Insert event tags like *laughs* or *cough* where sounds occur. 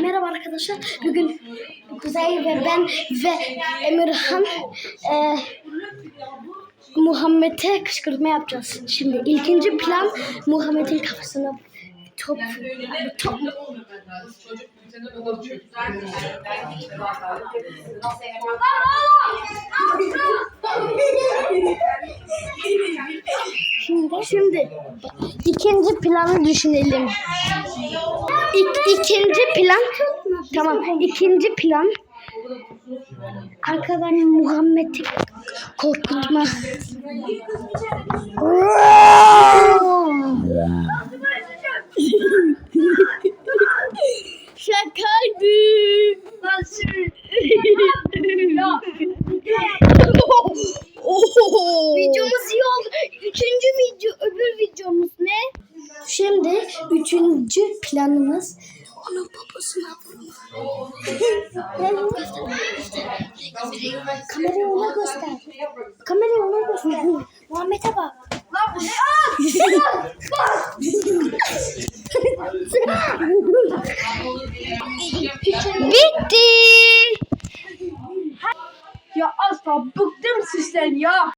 Merhaba arkadaşlar. Bugün Kuzey ve ben ve Emirhan e, Muhammed'e kışkırtma yapacağız. Şimdi ikinci plan Muhammed'in kafasına top top Şimdi, şimdi ikinci planı düşünelim. İk, ikinci plan tamam. ikinci plan arkadan Muhammed'i korkutma. *laughs* Şakaydı. Videomuz iyi oldu. Üçüncü video, öbür videomuz ne? Şimdi üçüncü planımız onun babasına vurmak. Kamerayı ona göster. Kamerayı ona göster. Muhammed'e bak. Lan bu ne? Bitti. Ya asla bıktım sizden ya.